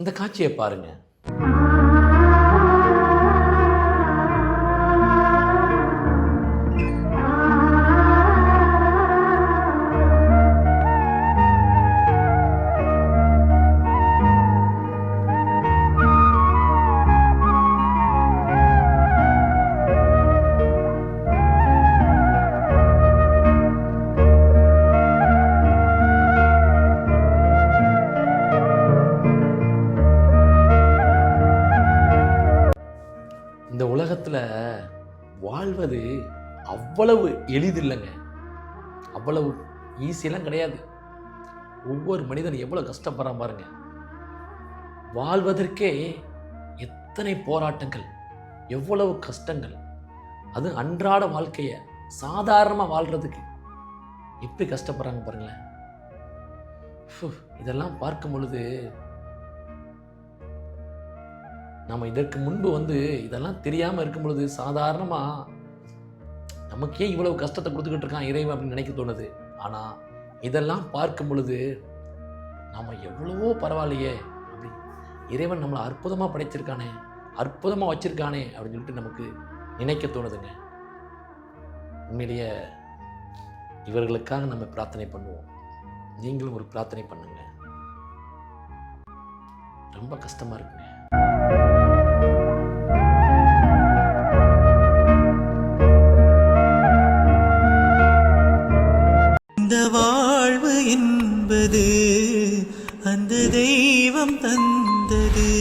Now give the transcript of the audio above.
இந்த காட்சியை பாருங்கள் இந்த உலகத்தில் வாழ்வது அவ்வளவு எளிதில்லைங்க. அவ்வளவு ஈஸியெல்லாம் கிடையாது. ஒவ்வொரு மனிதன் எவ்வளோ கஷ்டப்படுறான் பாருங்க. வாழ்வதற்கே எத்தனை போராட்டங்கள் எவ்வளவு கஷ்டங்கள். அது அன்றாட வாழ்க்கையை சாதாரணமாக வாழ்கிறதுக்கு எப்படி கஷ்டப்படுறாங்க பாருங்களேன். இதெல்லாம் பார்க்கும் பொழுது நம்ம இதற்கு முன்பு வந்து இதெல்லாம் தெரியாமல் இருக்கும் பொழுது சாதாரணமாக நமக்கே இவ்வளவு கஷ்டத்தை கொடுத்துக்கிட்டு இருக்கான் இறைவன் அப்படின்னு நினைக்க தோணுது. ஆனால் இதெல்லாம் பார்க்கும் பொழுது நம்ம எவ்வளவோ பரவாயில்லையே அப்படி இறைவன் நம்மளை அற்புதமாக படைச்சிருக்கானே அற்புதமாக வச்சுருக்கானே அப்படின்னு சொல்லிட்டு நமக்கு நினைக்க தோணுதுங்க. உண்மையிலேயே இவர்களுக்காக நம்ம பிரார்த்தனை பண்ணுவோம். நீங்களும் ஒரு பிரார்த்தனை பண்ணுங்க. ரொம்ப கஷ்டமாக இருக்குங்க. வாழ்வு என்பது அந்த தெய்வம் தந்தது.